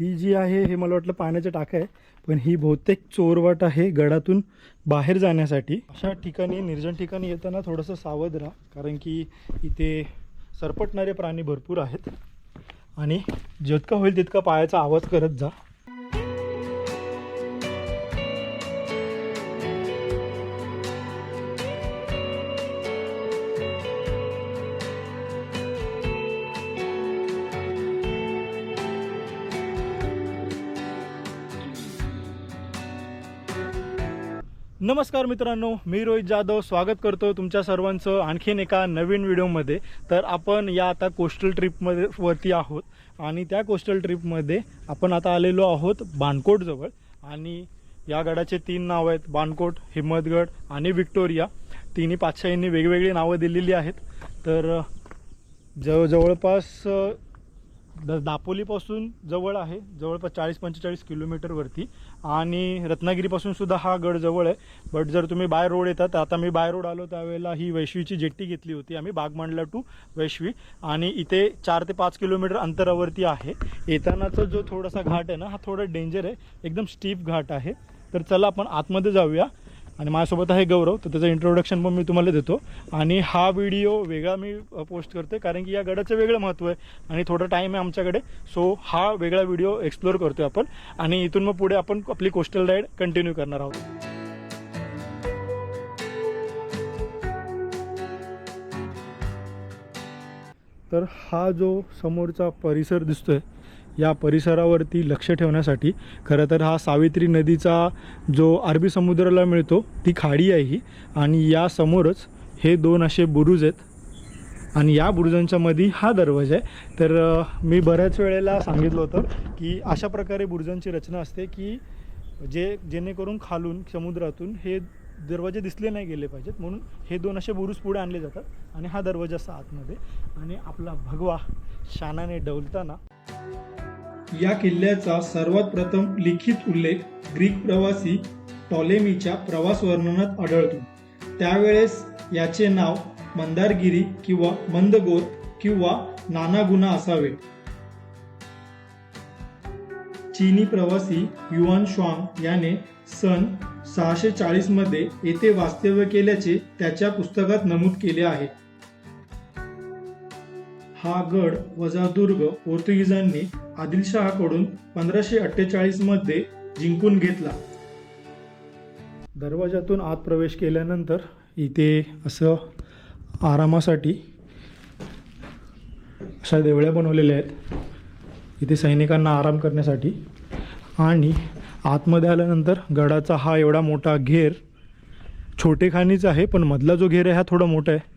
ही जी आहे हे मला वाटलं पाण्याच्या टाका आहे पण ही बहुतेक चोरवाट आहे गडातून बाहेर जाण्यासाठी. अशा ठिकाणी निर्जन ठिकाणी येताना थोडंसं सावध राहा कारण की इथे सरपटणारे प्राणी भरपूर आहेत. आणि जितका होईल तितका पायाचा आवाज करत जा. नमस्कार मित्रांनो मी रोहित जाधव स्वागत करतो तुमच्या सर्वांचं आणखीन एका नवीन व्हिडिओमध्ये. तर आपण या आता कोस्टल ट्रिपमध्ये वरती आहोत. आणि त्या कोस्टल ट्रिपमध्ये आपण आता आलेलो आहोत बाणकोटजवळ आणि या गडाचे तीन नावं आहेत बाणकोट हिम्मतगड आणि विक्टोरिया. तिन्ही पातशाहींनी वेगवेगळी नावं दिलेली आहेत. तर जव जवळपास द दापोलीपासून जवळ आहे जवळपास चाळीस पंचेचाळीस किलोमीटरवरती आणि रत्नागिरीपासून सुद्धा हा गड जवळ आहे. बट जर तुम्ही बाय रोड येतात आता मी बाय रोड आलो त्यावेळेला ही वैश्वीची जेट्टी घेतली होती. आम्ही बागमांडला टू वैश्वी. आणि इथे चार ते पाच किलोमीटर अंतरावरती आहे. येतानाचा जो थोडासा घाट आहे ना हा थोडा डेंजर आहे. एकदम स्टीप घाट आहे. तर चला आपण आतमध्ये जाऊया. आणि माझ्यासोबत आहे गौरव तर त्याचं इंट्रोडक्शन पण मी तुम्हाला देतो. आणि हा व्हिडिओ वेगळा मी पोस्ट करते कारण की या गडाचं वेगळं महत्त्व आहे आणि थोडं टाईम आहे आमच्याकडे. सो हा वेगळा व्हिडिओ एक्सप्लोअर करतोय आपण. आणि इथून मग पुढे आपण आपली कोस्टल राईड कंटिन्यू करणार आहोत. तर हा जो समोरचा परिसर दिसतोय या परिसरावरती लक्ष ठेवण्यासाठी. खरं तर हा सावित्री नदीचा जो अरबी समुद्राला मिळतो ती खाडी आहे ही. आणि यासमोरच हे दोन असे बुरुज आहेत. आणि या बुरुजांच्यामध्ये हा दरवाजा आहे. तर मी बऱ्याच वेळेला सांगितलं होतं की अशा प्रकारे बुरुजांची रचना असते की जे जेणेकरून खालून समुद्रातून हे दरवाजे दिसले नाही गेले पाहिजेत. म्हणून हे दोन असे बुरुज पुढे आणले जातात. आणि हा दरवाजा असा आतमध्ये. आणि आपला भगवा शानाने डौलताना या किल्ल्याचा सर्वात प्रथम लिखित उल्लेख ग्रीक प्रवासी टॉलेमीच्या प्रवास वर्णनात आढळतो. त्यावेळेस याचे नाव मंदारगिरी किंवा मंदगोर किंवा नानागुना असावे. चीनी प्रवासी युआन श्वांग याने सन सहाशे चाळीसमध्ये येथे वास्तव्य केल्याचे त्याच्या पुस्तकात नमूद केले आहे. हा गड वजा दुर्ग पोर्तुगीजांनी आदिलशहाकडून पंधराशे अठ्ठेचाळीसमध्ये जिंकून घेतला. दरवाजातून आत प्रवेश केल्यानंतर इथे असं आरामासाठी अशा देवळ्या बनवलेल्या आहेत. इथे सैनिकांना आराम करण्यासाठी. आणि आतमध्ये आल्यानंतर गडाचा हा एवढा मोठा घेर छोटेखानीच आहे पण मधला जो घेर आहे हा थोडा मोठा आहे.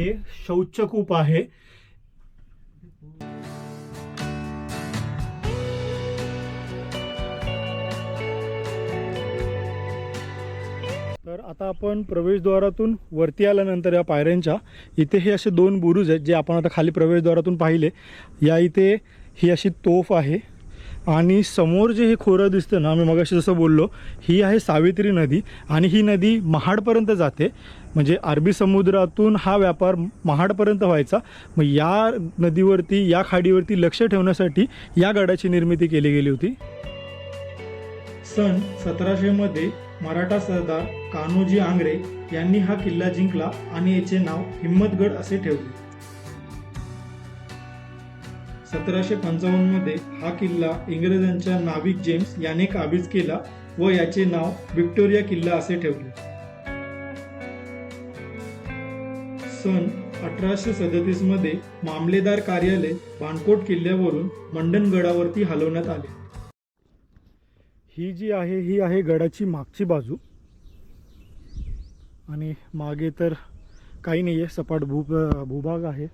हे शौचकूप आहे. तर आता आपण प्रवेशद्वारातून वरती आल्यानंतर या पायऱ्यांच्या इथे हे असे दोन बुरुज आहेत जे आपण आता खाली प्रवेशद्वारातून पाहिले. या इथे ही अशी तोफ आहे. आणि समोर जे हे खोरं दिसतं ना मी मगाशी जसं बोललो ही आहे सावित्री नदी आणि ही नदी महाडपर्यंत जाते. म्हणजे अरबी समुद्रातून हा व्यापार महाडपर्यंत व्हायचा. मग या नदीवरती या खाडीवरती लक्ष ठेवण्यासाठी या गडाची निर्मिती केली गेली होती. सन सतराशेमध्ये मराठा सरदार कान्होजी आंग्रे यांनी हा किल्ला जिंकला आणि याचे नाव हिम्मतगड असे ठेवले. सतराशे पंचावन्नमध्ये हा किल्ला इंग्रजांच्या नाविक जेम्स याने काबीज केला व याचे नाव विक्टोरिया किल्ला असे ठेवले. सन अठराशे सदतीसमध्ये मामलेदार कार्यालय बाणकोट किल्ल्यावरून मंडणगडावरती हलवण्यात आले. ही जी आहे ही आहे गडाची मागची बाजू. आणि मागे तर काही नाही आहे सपाट भू भूभाग आहे.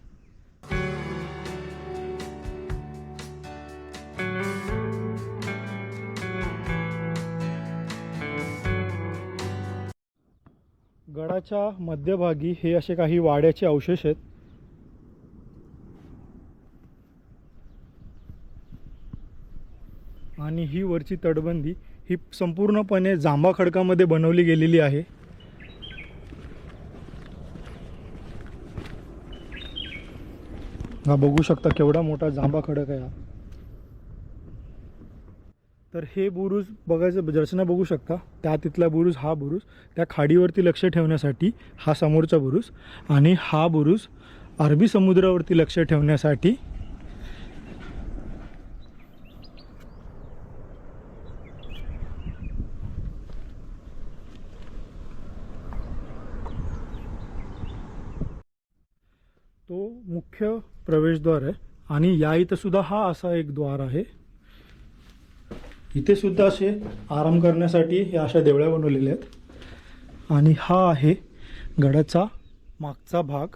गडाच्या मध्यभागी हे असे काही वाड्याचे अवशेष आहेत. आणि ही वरची तटबंदी ही संपूर्णपणे जांभा खडकामध्ये बनवली गेलेली आहे. हा बघू शकता केवढा मोठा जांभा खडक आहे हा. तर हे बुरुज बघायचं रचना बघू शकता. त्या तिथला बुरुज हा बुरुज त्या खाडीवरती लक्ष ठेवण्यासाठी हा समोरचा बुरुज आणि हा बुरुज अरबी समुद्रावरती लक्ष ठेवण्यासाठी. तो मुख्य प्रवेशद्वार आहे आणि या इथं सुद्धा हा असा एक द्वार आहे. इथे सुद्धा असे आराम करण्यासाठी या अशा देवळ्या बनवलेल्या आहेत. आणि हा आहे गडाचा मागचा भाग.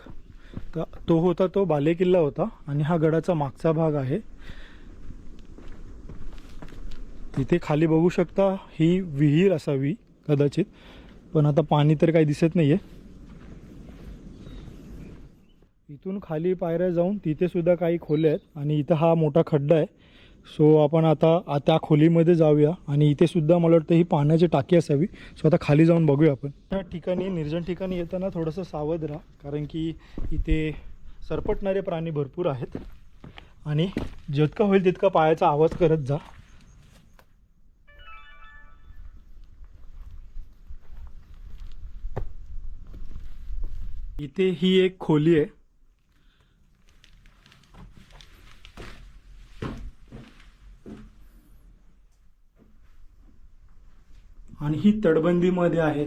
तर तो होता तो बालेकिल्ला होता. आणि हा गडाचा मागचा भाग आहे. इथे खाली बघू शकता ही विहीर असावी कदाचित. पण आता पाणी तर काही दिसत नाहीये. इथून खाली पायऱ्या जाऊन तिथे सुद्धा काही खोल्या आहेत. आणि इथं हा मोठा खड्डा आहे. सो आपण आता त्या खोलीमध्ये जाऊया आणि इथे सुद्धा मला वाटतं ही पाण्याची टाकी असावी. सो आता खाली जाऊन बघूया आपण. त्या ठिकाणी निर्जन ठिकाणी येताना थोडंसं सावध राहा कारण की इथे सरपटणारे प्राणी भरपूर आहेत. आणि जितका होईल तितका पायाचा आवाज करत जा. इथे ही एक खोली आहे. आणि ही तटबंदीमध्ये आहे.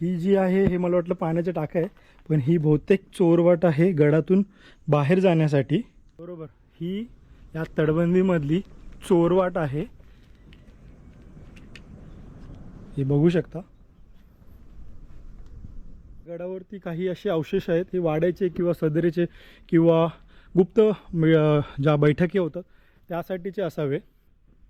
ही जी आहे हे मला वाटलं पाण्याचं टाक आहे. पण ही बहुतेक चोरवाट आहे गडातून बाहेर जाण्यासाठी. बरोबर. ही या तटबंदीमधली चोरवाट आहे. हे बघू शकता. गडावरती काही असे अवशेष आहेत हे वाड्याचे किंवा सदरेचे किंवा गुप्त ज्या बैठकी होतात त्यासाठीचे असावे.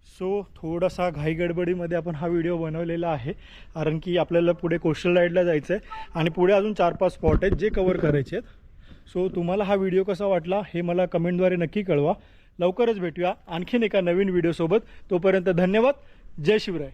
सो थोडासा घाईगडबडीमध्ये आपण हा व्हिडिओ बनवलेला आहे कारण की आपल्याला पुढे कोस्टल राईडला जायचं आहे आणि पुढे अजून चार पाच स्पॉट आहेत जे कवर करायचे आहेत. सो तुम्हाला हा व्हिडिओ कसा वाटला हे मला कमेंटद्वारे नक्की कळवा. लवकरच भेटूया आणखीन एका नवीन व्हिडिओसोबत तोपर्यंत धन्यवाद. जय शिवराय.